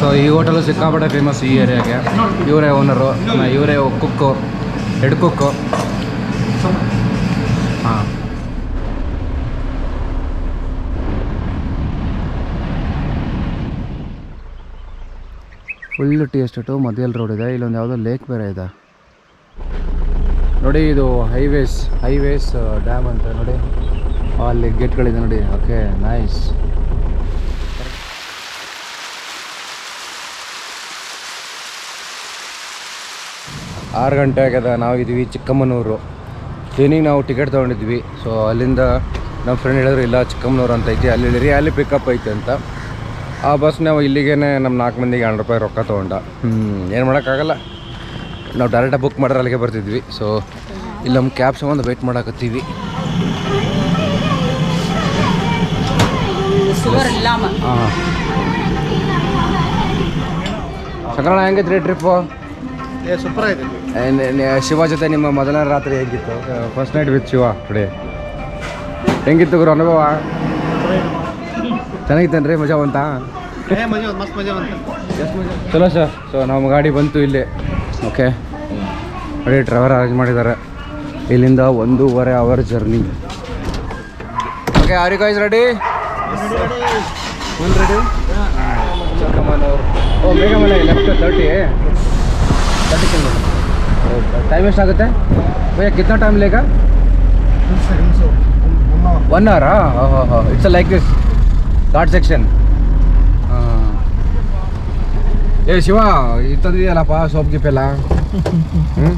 So ಈ hotel ಸಿಕ್ಕಾಪಟ್ಟೆ famous ಈ ಏರಿಯಾಗೆ ಇವರೇ ಓನರು ಇವರೇ ಕುಕ್ಕು ಹೆಡ್ ಕುಕ್ಕು ಹಾಂ. ಫುಲ್ ಟೀ ಎಸ್ಟೇಟು ಮಧ್ಯದಲ್ಲಿ ರೋಡ್ ಇದೆ. ಇಲ್ಲೊಂದು ಯಾವುದೋ ಲೇಕ್ ಬೇರೆ ಇದೆ. ನೋಡಿ, ಇದು ಹೈವೇಸ್ ಹೈವೇಸ್ ಡ್ಯಾಮ್ ಅಂತ. ನೋಡಿ ಅಲ್ಲಿ ಗೇಟ್ಗಳಿದೆ ನೋಡಿ. ಓಕೆ ನೈಸ್ ಆರು ಗಂಟೆ ಆಗ್ಯದ. ನಾವಿದ್ದೀವಿ ಚಿಕ್ಕಮ್ಮನೂರು ಟ್ರೈನಿಗೆ ನಾವು ಟಿಕೆಟ್ ತೊಗೊಂಡಿದ್ವಿ. ಸೊ ಅಲ್ಲಿಂದ ನಮ್ಮ ಫ್ರೆಂಡ್ ಹೇಳಿದ್ರು ಇಲ್ಲ ಚಿಕ್ಕಮ್ಮನೂರು ಅಂತ ಐತಿ. ಅಲ್ಲಿ ರೀ ಅಲ್ಲಿ ಪಿಕಪ್ ಐತೆ ಅಂತ. ಆ ಬಸ್ ನಾವು ಇಲ್ಲಿಗೇ ನಮ್ಮ ನಾಲ್ಕು ಮಂದಿಗೆ ಎರಡು ರೂಪಾಯಿ ರೊಕ್ಕ ತೊಗೊಂಡ. ಹ್ಞೂ ಏನು ಮಾಡೋಕ್ಕಾಗಲ್ಲ. ನಾವು ಡೈರೆಕ್ಟಾಗಿ ಬುಕ್ ಮಾಡಿದ್ರೆ ಅಲ್ಲಿಗೆ ಬರ್ತಿದ್ವಿ. ಸೊ ಇಲ್ಲಿ ನಮ್ಮ ಕ್ಯಾಬ್ ಸಂಬಂಧ ವೆಯ್ಟ್ ಮಾಡಾಕತ್ತೀವಿ. ಹಾಂ. ಸಂಕ್ರಣ ಹೆಂಗೈತೆ ರೀ ಟ್ರಿಪ್ಪು ಸೂಪರ್ ಐತೆ ಶಿವ ಜೊತೆ ನಿಮ್ಮ ಮೊದಲನೇ ರಾತ್ರಿ ಹೇಗಿತ್ತು? First night with Shiva today ಹೆಂಗಿತ್ತು ಗುರು ಅನುಭವ? ಚೆನ್ನಾಗಿತ್ತೇನ್ರಿ? ಮಜಾ ಬಂತು? ಚಲೋ ಸರ್ ಸೊ ನಮ್ಮ ಗಾಡಿ ಬಂತು ಇಲ್ಲಿ. ಓಕೆ ನೋಡಿ ಡ್ರೈವರ್ ಅರೇಂಜ್ ಮಾಡಿದ್ದಾರೆ. ಇಲ್ಲಿಂದ ಒಂದೂವರೆ hour journey okay are you guys ready ready ಚಿಕ್ಕಮ್ಮನವ್ರು ಓ ಮನೆ left thirty thirty kilometre time ಎಷ್ಟಾಗುತ್ತೆ ಭಯ್ಯ ಕಿತ್ನಾ ಟೈಮ್ ಲೇಗಾ? ಒನ್ ಅವರಾ ಹೋ it's like this ghat section ಏ ಶಿವ ಇತ್ತಂದಿದೆಯಲ್ಲಪ್ಪ ಸೋಪ್ ಗಿಪ್ ಎಲ್ಲ ಹ್ಞೂ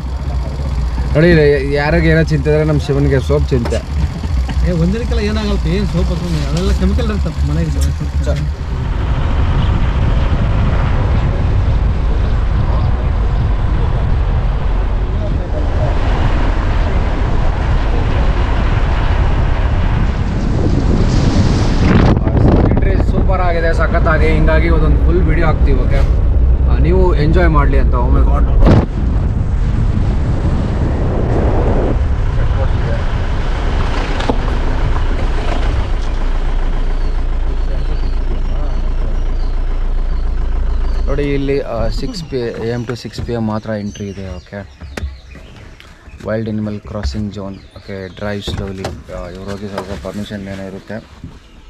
ನೋಡಿ ಯಾರಿಗೆ ಏನೋ ಚಿಂತೆ ಇದ್ರೆ ನಮ್ಮ ಶಿವನಿಗೆ ಸೋಪ್ ಚಿಂತೆ. ಏ ಒಂದಿನಕ್ಕೆಲ್ಲ ಏನಾಗಲ್ಪ ಏನು ಸೋಪ್ ಅದೆಲ್ಲ ಕೆಮಿಕಲ್ ಇರ್ತಪ್ಪ ಮನೆಗೆ ಆಗಿದೆ, ಸಖತ್ತಾಗಿ. ಹಿಂಗಾಗಿ ಒಂದೊಂದು ಫುಲ್ ವಿಡಿಯೋ ಹಾಕ್ತೀವಿ ಓಕೆ ನೀವು ಎಂಜಾಯ್ ಮಾಡಲಿ ಅಂತ ಒಮ್ಮೆ. ನೋಡಿ, ಇಲ್ಲಿ six P M to six P M ಮಾತ್ರ ಎಂಟ್ರಿ ಇದೆ okay wild animal crossing zone okay drive slowly ಇವ್ರಿಗೆ ಸ್ವಲ್ಪ ಪರ್ಮಿಷನ್ ಏನೋ ಇರುತ್ತೆ.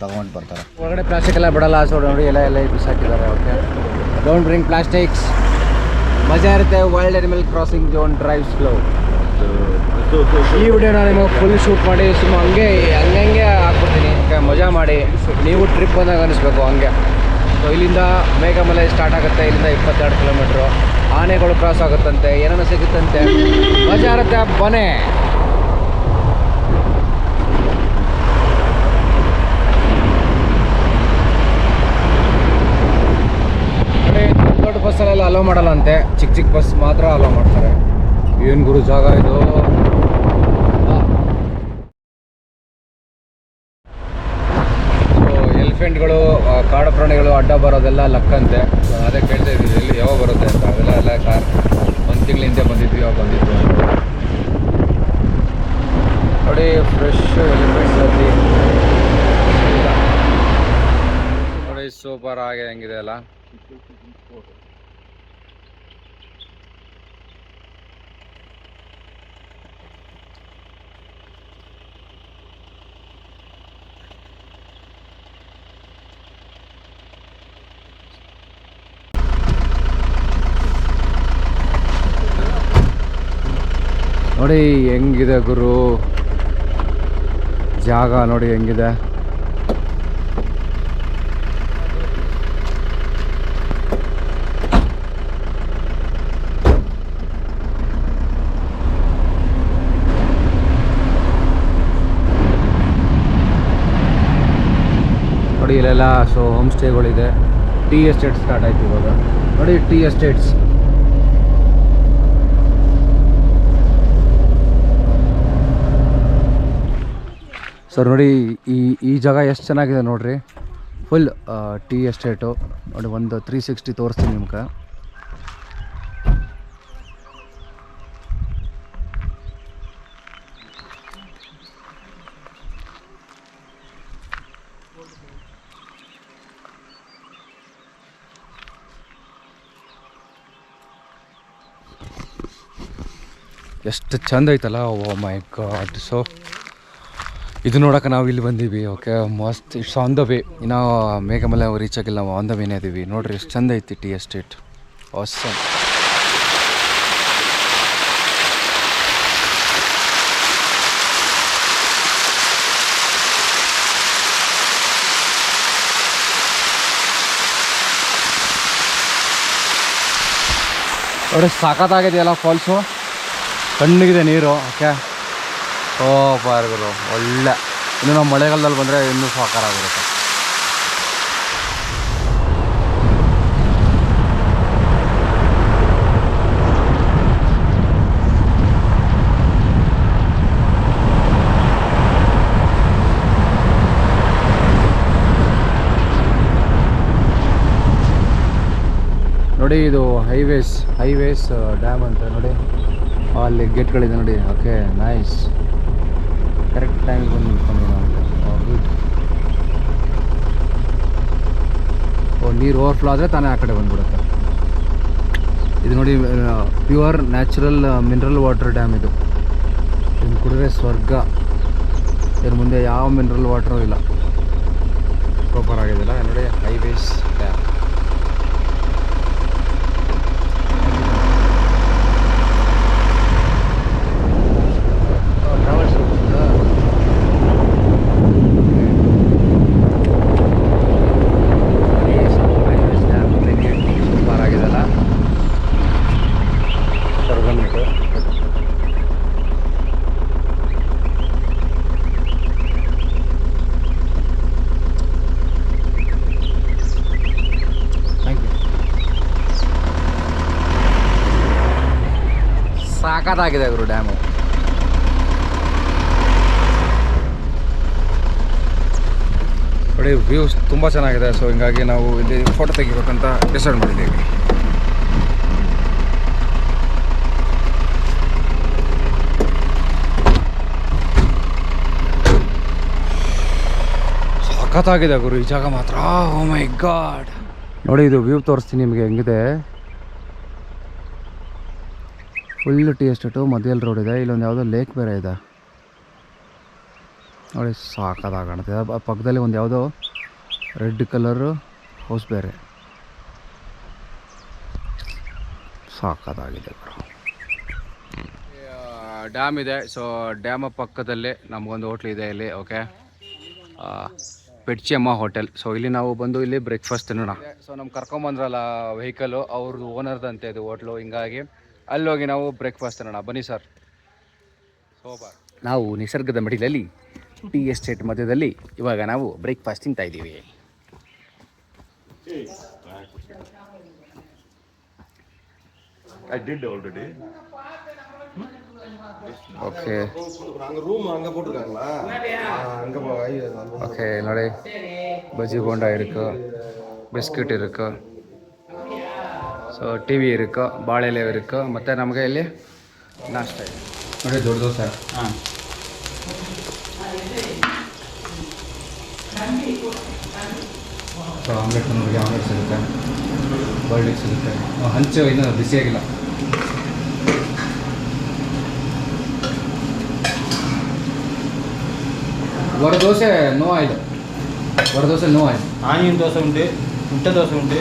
ತಗೊಂಡು ಬರ್ತಾರೆ. ಹೊರಗಡೆ ಪ್ಲಾಸ್ಟಿಕ್ ಎಲ್ಲ ಬಿಡಲ್ಲ ಸೊ ನೋಡಿ, ಎಲ್ಲ ಎಲ್ಲ ಬಿಸಾಕಿದ್ದಾರೆ ಓಕೆ ಡೋಂಟ್ ಬ್ರಿಂಗ್ ಪ್ಲಾಸ್ಟಿಕ್ಸ್ ಮಜಾ ಇರುತ್ತೆ wild animal crossing zone drive slow ಈ ವಿಡಿಯೋನ ನಿಮಗೆ ಫುಲ್ ಶೂಟ್ ಮಾಡಿ ಸುಮ್ಮ ಹಂಗೆ ಹಂಗೆ ಹಾಕ್ಬಿಡ್ತೀನಿ. ಮಜಾ ಮಾಡಿ. ನೀವು ಟ್ರಿಪ್ ಬಂದಾಗ ಅನಿಸ್ಬೇಕು ಹಂಗೆ. ಸೊ ಇಲ್ಲಿಂದ ಮೇಘಮಲೆ ಸ್ಟಾರ್ಟ್ ಆಗುತ್ತೆ, ಇಲ್ಲಿಂದ ಇಪ್ಪತ್ತೆರಡು ಕಿಲೋಮೀಟ್ರು ಆನೆಗಳು ಕ್ರಾಸ್ ಆಗುತ್ತಂತೆ ಏನೇನೋ ಸಿಗುತ್ತಂತೆ? ಮಜಾ ಇರುತ್ತೆ ಬನೆ ನೋಡಿ, ದೊಡ್ಡ ದೊಡ್ಡ ಬಸ್ಸಲ್ಲೆಲ್ಲ ಅಲೋ ಮಾಡಲ್ಲಂತೆ. ಚಿಕ್ಕ ಚಿಕ್ಕ ಬಸ್ ಮಾತ್ರ ಅಲೋ ಮಾಡ್ತಾರೆ. ಏನು ಗುರು ಜಾಗ ಇದು? ಎಲಿಫೆಂಟ್ಗಳು ಕಾಡು ಪ್ರಾಣಿಗಳು ಅಡ್ಡ ಬರೋದೆಲ್ಲ ಲಕ್ಕಂತೆ. ಅದೇ ಕೇಳ್ತಾ ಇದ್ದೀವಿ ಇಲ್ಲಿ ಯಾವಾಗ ಬರುತ್ತೆ ಅಂತ. ಅವೆಲ್ಲ ಎಲ್ಲ ಕಾರ್ ಒಂದು ತಿಂಗಳ ಹಿಂದೆ ಬಂದಿದ್ವಿ, ಯಾವಾಗ ಬಂದಿದ್ವಿ ನೋಡಿ ಫ್ರೆಶ್ ಎಲಿಫೆಂಟ್ಸ್ ಅಲ್ಲಿ. ನೋಡಿ ಸೂಪರ್ ಆಗಿ ಹೆಂಗಿದೆ ಅಲ್ಲ. ನೋಡಿ ಹೆಂಗಿದೆ ಗುರು. ಜಾಗ ನೋಡಿ ಹೆಂಗಿದೆ. ನೋಡಿ ಇಲ್ಲೆಲ್ಲ ಸೊ ಹೋಮ್ ಸ್ಟೇಗಳಿದೆ ಟೀ ಎಸ್ಟೇಟ್ ಸ್ಟಾರ್ಟ್ ಆಯ್ತು ಇವಾಗ. ನೋಡಿ ಟಿ ಎಸ್ಟೇಟ್ಸ್ ಸರ್ ನೋಡಿ, ಈ ಈ ಜಾಗ ಎಷ್ಟು ಚೆನ್ನಾಗಿದೆ ನೋಡಿರಿ. ಫುಲ್ ಟೀ ಎಸ್ಟೇಟು ನೋಡಿ, ಒಂದು ತ್ರೀ ಸಿಕ್ಸ್ಟಿ ತೋರಿಸ್ತೀನಿ ನಿಮ್ಗೆ. ಎಷ್ಟು ಚಂದ ಐತಲ್ಲ ಓ ಮೈ ಗಾಡ್ ಸೊ ಇದು ನೋಡೋಕೆ ನಾವು ಇಲ್ಲಿ ಬಂದೀವಿ ಓಕೆ ಮಸ್ತ್ ಇಟ್ಸ್ ಆನ್ ದ ವೇ ಇನ್ನು ಮೇಘಮಲೆ ರೀಚ್ ಆಗಿಲ್ಲ, ನಾವು ಆನ್ ದ ವೇನೇ ಇದೀವಿ. ನೋಡ್ರಿ ಎಷ್ಟು ಚಂದ ಐತಿ ಟಿ ಎಸ್ಟೇಟ್ ಆಸಮ್ ನೋಡಿ ಸಾಕತ್ತಾಗಿದೆಯಲ್ಲ ಫಾಲ್ಸು ತಣ್ಣಗಿದೆ ನೀರು ಓಕೆ ಓ ಗುರು. ಒಳ್ಳೆ. ಇನ್ನು ನಾವು ಮಳೆಗಾಲದಲ್ಲಿ ಬಂದರೆ ಇನ್ನೂ ಸಾಕಾರ ಆಗಿರುತ್ತೆ. ನೋಡಿ, ಇದು ಹೈವೇಸ್ ಹೈವೇಸ್ ಡ್ಯಾಮ್ ಅಂತ ನೋಡಿ. ಅಲ್ಲಿ ಗೇಟ್ಗಳಿದೆ ನೋಡಿ. ಓಕೆ ನೈಸ್ ಕರೆಕ್ಟ್ ಟೈಮಿಗೆ ಬಂದು ನಿಂತ್ಕೊಂಡು ನಾವು ಗುಡ್ ಓ ನೀರು ಓವರ್ಫ್ಲೋ ಆದರೆ ತಾನೇ ಆ ಕಡೆ ಬಂದ್ಬಿಡುತ್ತೆ. ಇದು ನೋಡಿ pure natural mineral water dam ಇದು. ಇದನ್ನು ಕುಡಿದ್ರೆ ಸ್ವರ್ಗ. ಇದ್ರ ಮುಂದೆ ಯಾವ ಮಿನರಲ್ ವಾಟರೂ ಇಲ್ಲ. ಪ್ರಾಪರ್ ಆಗಿದೆಯಲ್ಲ ನೋಡಿ ಹೈವೇಸ್ ಡ್ಯಾಮ್ ಟ್ರಾವೆಲ್ಸ್ ಸೂಪರ್ ಆಗಿದೆಲ್ಲ ಸರ್ ಬಂದ್ಬಿಟ್ಟು ಥ್ಯಾಂಕ್ ಯು ಸಾಕಾಗಿದೆ ಗುರು ಡ್ಯಾಮು ನೋಡಿ ವ್ಯೂಸ್ ತುಂಬ ಚೆನ್ನಾಗಿದೆ. ಸೊ ಹಿಂಗಾಗಿ ನಾವು ಇಲ್ಲಿ ಫೋಟೋ ತೆಗಿಬೇಕಂತ ಡಿಸೈಡ್ ಮಾಡಿದ್ದೀವಿ. ಸಖತ್ತಾಗಿದೆ ಗುರು ಈ ಜಾಗ ಮಾತ್ರ. ಓ ಮೈ ಗಾಡ್ ನೋಡಿ ಇದು ವ್ಯೂ ತೋರಿಸ್ತೀನಿ ನಿಮಗೆ ಹೆಂಗಿದೆ? ಫುಲ್ ಟಿ ಎಸ್ಟೇಟು ಮಧ್ಯದಲ್ಲಿ ರೋಡ್ ಇದೆ, ಇಲ್ಲೊಂದು ಯಾವುದೋ ಲೇಕ್ ಬೇರೆ ಇದೆ. ನೋಡಿ, ಸಾಕದಾಗ ಕಾಣುತ್ತೆ ಪಕ್ಕದಲ್ಲಿ ಒಂದು ಯಾವುದೋ ರೆಡ್ ಕಲರು ಹೌಸ್ ಬೇರೆ. ಸಾಕಾಗಿದೆ ಡ್ಯಾಮ್ ಇದೆ. ಸೊ ಡ್ಯಾಮ ಪಕ್ಕದಲ್ಲೇ ನಮಗೊಂದು ಹೋಟ್ಲ್ ಇದೆ ಇಲ್ಲಿ ಓಕೆ ಪೆಟ್ಚಿಯಮ್ಮ ಹೋಟೆಲ್ ಸೊ ಇಲ್ಲಿ ನಾವು ಬಂದು ಇಲ್ಲಿ ಬ್ರೇಕ್ಫಾಸ್ಟ್ ತಿನ್ನೋಣ. ಸೊ ನಮ್ಮ ಕರ್ಕೊಂಬಂದ್ರಲ್ಲ ವೆಹಿಕಲು ಅವ್ರದ್ದು ಓನರ್ದಂತೆ ಇದು ಹೋಟ್ಲು ಹಿಂಗಾಗಿ ಅಲ್ಲಿ ಹೋಗಿ ನಾವು ಬ್ರೇಕ್ಫಾಸ್ಟ್ ತಿನ್ನೋಣ ಬನ್ನಿ ಸರ್ ಸೋಬರ್ ನಾವು ನಿಸರ್ಗದ ಮಡಿಲಲ್ಲಿ ಟಿ ಎಸ್ಟೇಟ್ ಮಧ್ಯದಲ್ಲಿ ಇವಾಗ ನಾವು ಬ್ರೇಕ್ಫಾಸ್ಟ್ ತಿಂತಾ ಇದ್ದೀವಿ I did already. ಓಕೆ அங்க ரூம் அங்க போட்டுருக்காங்களா அங்க போ- ஐயோ, ಸೊ ಟಿ ವಿ ಇರುತ್ತೆ ಬಾಳೆಲೆ ಇರುತ್ತೆ ಮತ್ತು ನಮಗೆ ಇಲ್ಲಿ ನಾಷ್ಟ ಇದೆ. ನೋಡಿ ದೊಡ್ಡ ದೋಸೆ. ಹಾಂ. ಸೊ ಆಮ್ಲೆಟ್ ನಮಗೆ ಆಮ್ಲೆಟ್ ಸಿಗುತ್ತೆ. ಬರ್ಡಿಗೆ ಸಿಗುತ್ತೆ. ಹಂಚು ಇನ್ನೂ ಬಿಸಿಯಾಗಿಲ್ಲ ವರ ದೋಸೆ ನೋ ಆಯಿಲ್ ವರ dosa no oil onion dosa ಉಂಟು ಉಂಟೆ ದೋಸೆ ಉಂಟು.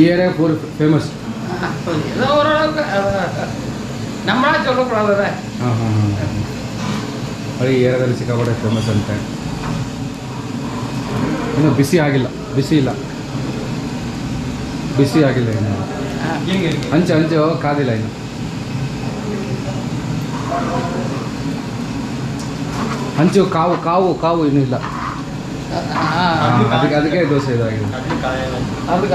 ಈ ಫುಲ್ ಫೇಮಸ್ ನಮ್ಮ ಚಲೋ ಸಿಕ್ಕಾಪಟ್ಟೆ ಫೇಮಸ್ ಅಂತ. ಇನ್ನು ಬಿಸಿ ಆಗಿಲ್ಲ ಬಿಸಿ ಇಲ್ಲ. ಬಿಸಿ ಆಗಿಲ್ಲ ಇನ್ನು. ಹಂಚು ಹಂಚು ಕಾದಿಲ್ಲ ಇನ್ನು. ಹಂಚು ಕಾವು ಕಾವು ಕಾವು ಇನ್ನೂ ಇಲ್ಲ. ಅದಕ್ಕೆ ಅದಕ್ಕೆ ದೋಸೆ ಇದಾಗಿದೆ. ಅದಕ್ಕೆ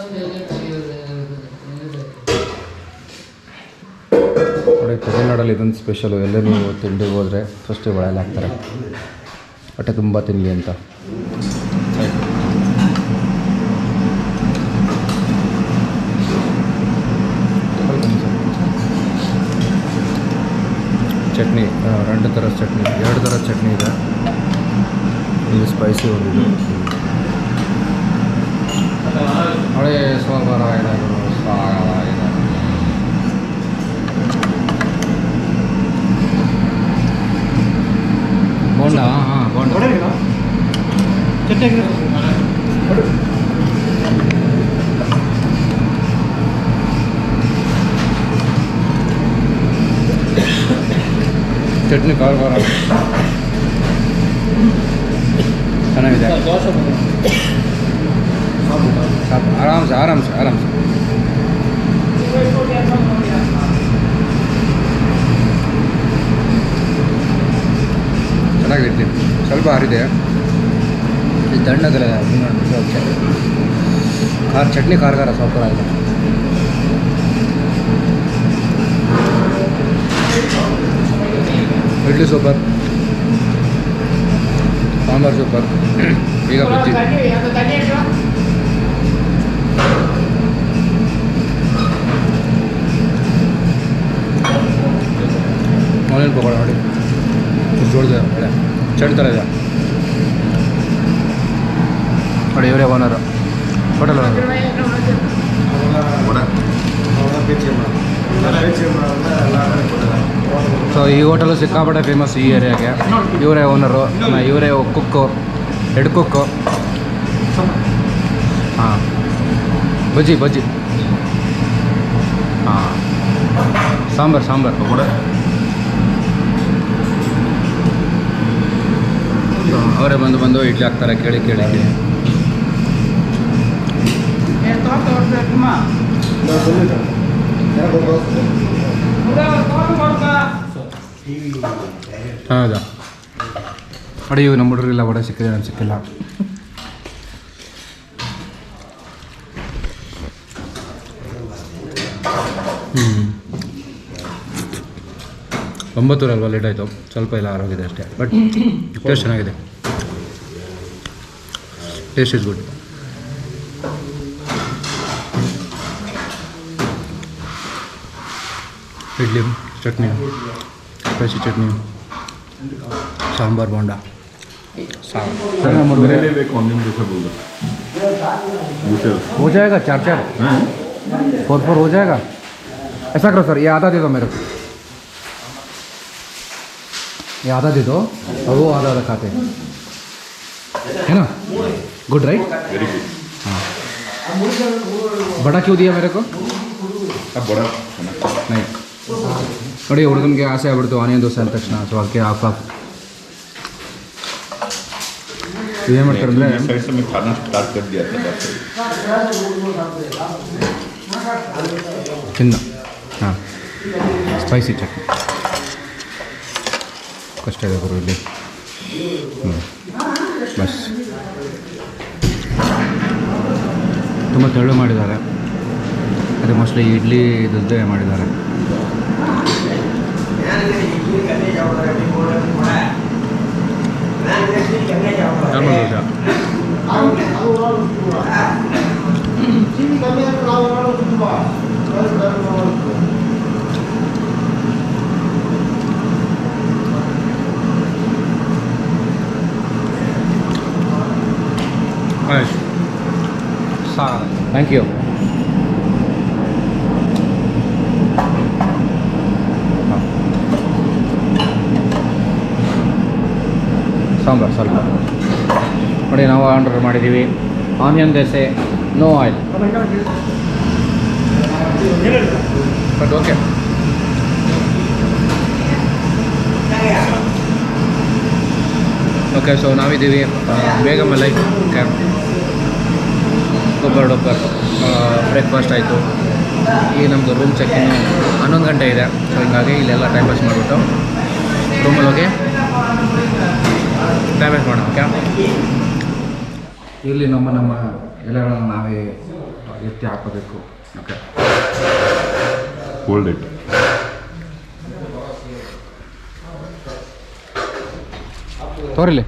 ತಮಿಳ್ನಾಡಲ್ಲಿ ಇದೊಂದು ಸ್ಪೆಷಲು ಎಲ್ಲರೂ ತಿಂಡಿ ಹೋದರೆ ಫಸ್ಟ್ ಒಳ್ಳೆಲ್ಲ ಹಾಕ್ತಾರೆ. ಹೊಟ್ಟೆ ತುಂಬ ತಿನ್ನಲಿ ಅಂತ. ಚಟ್ನಿ ರೆಂಡು ಎರಡು ಥರ ಚಟ್ನಿ, ಎರಡು ಥರ ಚಟ್ನಿ ಇದೆ. ಇದು ಸ್ಪೈಸಿ ಒಂದಿದು. ಹಳೆ ಸೋಮವಾರ ಇದೆ ಗುರು, ಸಾಕಾಗಿದೆ. ಬೋಂಡ ಹಾಂ ಬೋಂಡ ಚಟ್ನಿ ಚಟ್ನಿ ಖಾರ ಖಾರ ಚೆನ್ನಾಗಿದೆ ದೋಸೆ ಸಾಕು ಆರಾಮ್ಸೆ ಆರಾಮ್ಸೆ ಆರಾಮ್ಸೆ ಚೆನ್ನಾಗಿರ್ತೀನಿ. ಸ್ವಲ್ಪ ಹರಿದೆ ಈ ತಣ್ಣದಲ್ಲ ಖಾರ ಚಟ್ನಿ ಖಾರ ಖಾರ ಸೂಪರ್ ಆಗಿದೆ. ಇಡ್ಲಿ ಸೂಪರ್. ಸಾಂಬಾರು ಸೂಪರ್. ಈಗ ಬಜ್ಜಿ ಮನೇಲಿ ಪಕೋಡ ನೋಡಿ. ಜೋಳದ ಒಳ್ಳೆ ಚಟ್ ಥರ ಇದೆ. ನೋಡಿ, ಇವರೇ ಓನರು ಹೋಟೆಲ್ ಓನರು ಸೊ ಈ ಹೋಟೆಲು ಸಿಕ್ಕಾಪಟ್ಟೆ ಫೇಮಸ್ ಈ ಏರಿಯಾಗೆ ಇವರೇ ಓನರು ಇವರೇ ಕುಕ್ಕು ಹೆಡ್ ಕುಕ್ಕು ಹಾಂ. ಬಜ್ಜಿ ಬಜ್ಜಿ. ಹಾಂ. ಸಾಂಬಾರು ಸಾಂಬಾರು. ಅವರೇ ಬಂದು ಬಂದು ಇಡ್ಲಿ ಹಾಕ್ತಾರೆ ಕೇಳಿ ಕೇಳಿ ಹೌದಾ? ನೋಡಿ ಇವು ನಮ್ಮ ಹುಡುಗರಿಲ್ಲ ಬಡ ಸಿಕ್ಕಿದೆ ನಾನು ಸಿಕ್ಕಿಲ್ಲ. ಹ್ಞೂ ಒಂಬತ್ತೂರು ಅಲ್ವಾ ಲೇಟ್ ಆಯಿತು ಸ್ವಲ್ಪ ಇಲ್ಲ ಆರೋಗಿದೆ ಅಷ್ಟೇ ಬಟ್ ಟೇಸ್ಟ್ ಚೆನ್ನಾಗಿದೆ taste is good idli chutney spicy chutney sambar bonda ಬೇಕು ಒಂದಿನ ದಿವಸ ಬೋಲ हो जाएगा चार चार फोर फोर हो जाएगा ऐसा करो सर ये आधा दे दो मेरे को ये आधा दे दो और वो आधा आधा खाते हैं है ना गुड राइट ವೆರಿ ಗುಡ್ हाँ बड़ा क्यों दिया मेरे को ಬಡ नहीं ನೋಡಿ ಹುಡುಗನಿಗೆ ಆಸೆ ಆಗ್ಬಿಡ್ತು ಆನಿಯನ್ ದೋಸೆ ಅಂದ ತಕ್ಷಣ ಸೊ ಅದಕ್ಕೆ ಹಾಫ್ ಹಾಫ್ ಏನು ಮಾಡ್ತಾರೆ ಅಂದರೆ साइड से मैं खाना स्टार्ट कर दिया था बस ಚಿನ್ನ ಹಾಂ ಸ್ಪೈಸಿ ಚಟ್ನಿ ಕಷ್ಟ ಇದೆ ಗುರು ಇಲ್ಲಿ. ಬಸ್. ತುಂಬ ತೆಳು ಮಾಡಿದ್ದಾರೆ. ಅದೇ ಮೋಸ್ಟ್ಲಿ ಇಡ್ಲಿ ಇದ್ದದ್ದೇ ಮಾಡಿದ್ದಾರೆ. ದೋಸೆ ಆಯ್ತು ಸಾಕು ಥ್ಯಾಂಕ್ ಯು ಸಾಂಬಾರು ಸ್ವಲ್ಪ ನೋಡಿ, ನಾವು ಆರ್ಡರ್ ಮಾಡಿದ್ದೀವಿ onion dosa no oil but okay okay so ನಾವಿದ್ದೀವಿ ಬೇಗಮಲೈ ಕ್ಯಾಂಪ್ ಡೊಬ್ಬರ್ ಡೊಬ್ಬರ್ ಬ್ರೇಕ್ಫಾಸ್ಟ್ ಆಯಿತು. ಈಗ ನಮ್ಮದು ರೂಮ್ ಚೆಕ್ಕಿಂಗ್ ಹನ್ನೊಂದು ಗಂಟೆ ಇದೆ. ಸೊ ಹಿಂಗಾಗಿ ಇಲ್ಲೆಲ್ಲ ಟೈಮ್ ಪಾಸ್ ಮಾಡಿಬಿಟ್ಟು ರೂಮಲ್ಲಿ ಹೋಗಿ ಟೈಮ್ ಪಾಸ್ ಮಾಡೋಣ ಓಕೆ ಇಲ್ಲಿ ನಮ್ಮ ನಮ್ಮ ಎಲೆಗಳನ್ನು ನಾವೇ ಎತ್ತಿ ಹಾಕೋಬೇಕು ಓಕೆ ಹೋಲ್ಡ್ ಇಟ್ ತೋರಿಲಿ.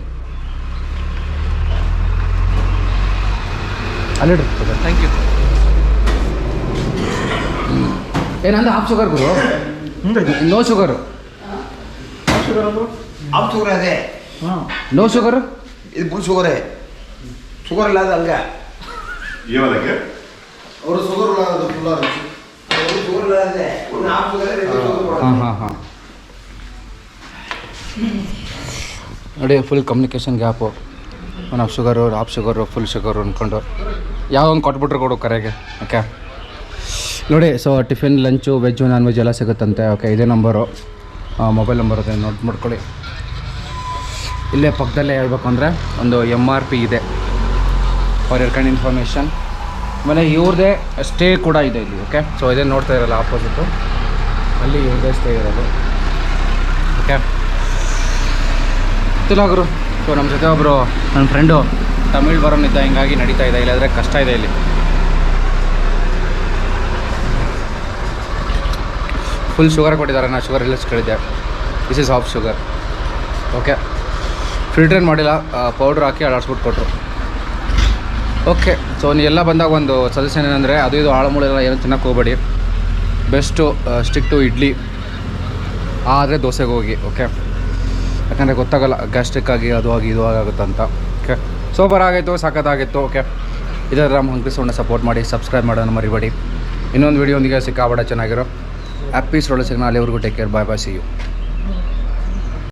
ಅಲ್ಲಿಡ್ರಿ. ಥ್ಯಾಂಕ್ ಯು ಏನಂದ್ರೆ ಹಾಫ್ ಶುಗರ್ ಗುರು. ನೋ ಶುಗರು ಹಾಫ್ ಶುಗರ್ ಅದೇ. ನೋ ಶುಗರು ಇದು ಫುಲ್ ಶುಗರೇ ಶುಗರ್ ಇಲ್ಲ ಅದು ಹಂಗೆ ಏನಕ್ಕೆ ಅವರು ಶುಗರ್ ಇಲ್ಲ ಅದು ಫುಲ್ ಅವರು ಶುಗರ್ ಇಲ್ಲ ಅದೇ ಹಾಂ ಹಾಂ ಹಾಂ. ನೋಡಿ ಫುಲ್ ಕಮ್ಯುನಿಕೇಷನ್ ಗ್ಯಾಪು ನಾವು sugar half sugar full sugar ಅಂದ್ಕೊಂಡು ಯಾವೊಂದು ಕೊಟ್ಬಿಟ್ರೆ ಕೊಡು ಕರೆಗೆ ಓಕೆ ನೋಡಿ so tiffin lunch veg non veg ಎಲ್ಲ ಸಿಗುತ್ತಂತೆ. ಓಕೆ ಇದೇ ನಂಬರು ಮೊಬೈಲ್ ನಂಬರ್ ಅದೇ ನೋಟ್ ಮಾಡ್ಕೊಳ್ಳಿ. ಇಲ್ಲೇ ಪಕ್ಕದಲ್ಲೇ ಹೇಳ್ಬೇಕು ಅಂದರೆ ಒಂದು ಎಂ ಆರ್ ಪಿ ಇದೆ. ಫಾರ್ ಯರ್ ಕೈಂಡ್ ಇನ್ಫಾರ್ಮೇಷನ್ ಆಮೇಲೆ ಇವ್ರದ್ದೇ ಸ್ಟೇ ಕೂಡ ಇದೆ ಇಲ್ಲಿ ಓಕೆ ಸೊ ಇದೇ ನೋಡ್ತಾ ಇರಲ್ಲ ಆಪೋಸಿಟು ಅಲ್ಲಿ ಇವ್ರದ್ದೇ ಸ್ಟೇ ಇರೋದು ಓಕೆ ತಿಲಾಗರು ಸೊ ನಮ್ಮ ಜೊತೆ ಒಬ್ಬರು ನನ್ನ ಫ್ರೆಂಡು ತಮಿಳ್ ಬರೋನಿದ್ದ, ಹಿಂಗಾಗಿ ನಡೀತಾ ಇದೆ. ಇಲ್ಲಾಂದರೆ ಕಷ್ಟ ಇದೆ ಇಲ್ಲಿ. ಫುಲ್ ಶುಗರ್ ಕೊಟ್ಟಿದ್ದಾರೆ. ನಾನು ಶುಗರ್ ಇಲ್ಲ ಕೇಳಿದ್ದೆ. This is half sugar okay ಫಿಲ್ಟ್ರೇನ್ ಮಾಡಿಲ್ಲ. ಪೌಡ್ರ್ ಹಾಕಿ ಅಳಾಡ್ಸ್ಬಿಟ್ಟು ಕೊಟ್ಟರು ಓಕೆ ಸೊ ಎಲ್ಲ ಬಂದಾಗ ಒಂದು ಸಜೆಷನ್ ಏನಂದರೆ, ಅದು ಇದು ಆಳಮೂಳೆಲ್ಲ ಏನು ತಿನ್ನಕ್ಕೆ ಹೋಗಬೇಡಿ. Best stick to idli. ಆದರೆ ದೋಸೆಗೆ ಹೋಗಿ. ಓಕೆ ಯಾಕಂದರೆ ಗೊತ್ತಾಗಲ್ಲ ಗ್ಯಾಸ್ಟ್ರಿಕ್ ಆಗಿ ಅದು ಆಗಿ ಇದು ಆಗುತ್ತೆ ಅಂತ. ಓಕೆ ಸೂಪರ್ ಆಗಿತ್ತು ಸಖತ್ತಾಗಿತ್ತು ಓಕೆ ನಮ್ಮ ಹಂಗೆ ಸೌಂಡ ಸಪೋರ್ಟ್ ಮಾಡಿ ಸಬ್ಸ್ಕ್ರೈಬ್ ಮಾಡೋಣ ಮರಿಬೇಡಿ. ಇನ್ನೊಂದು ವೀಡಿಯೋಂದಿಗೆ ಸಿಕ್ಕಾಬಡ ಚೆನ್ನಾಗಿರೋ. ಹ್ಯಾಪಿ ಸ್ಟೋಳ ಸಿಗ್ನಲ್ ಅಲ್ಲಿವರೆಗೂ take care bye bye see you